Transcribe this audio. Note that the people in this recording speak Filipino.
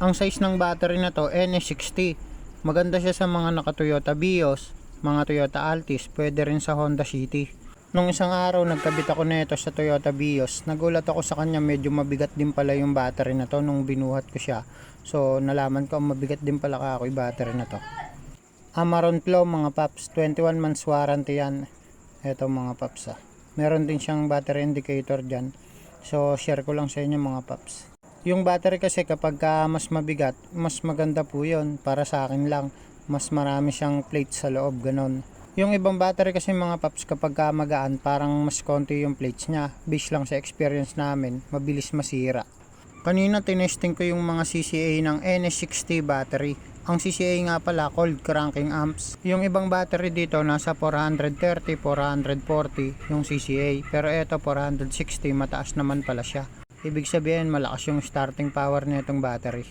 Ang size ng battery na to, NS60. Maganda siya sa mga naka Toyota Vios, mga Toyota Altis, pwede rin sa Honda City. Nung isang araw, nagkabit ako nito sa Toyota Vios. Nagulat ako sa kanya, medyo mabigat din pala yung battery na to nung binuhat ko siya. So, nalaman ko, mabigat din pala ako yung battery na to. Amaron Flow mga paps, 21 months warranty yan. Ito mga paps ah. Meron din siyang battery indicator dyan. So, share ko lang sa inyo mga paps. Yung battery kasi kapag ka mas mabigat, mas maganda po yun. Para sa akin lang, mas marami siyang plates sa loob, ganon. Yung ibang battery kasi mga paps kapag ka magaan, parang mas konti yung plates niya. Based lang sa experience namin, mabilis masira. Kanina tinesting ko yung mga CCA ng NS60 battery. Ang CCA nga pala cold cranking amps. Yung ibang battery dito nasa 430, 440 yung CCA. Pero ito 460 mataas naman pala siya. Ibig sabihin malakas yung starting power nitong battery.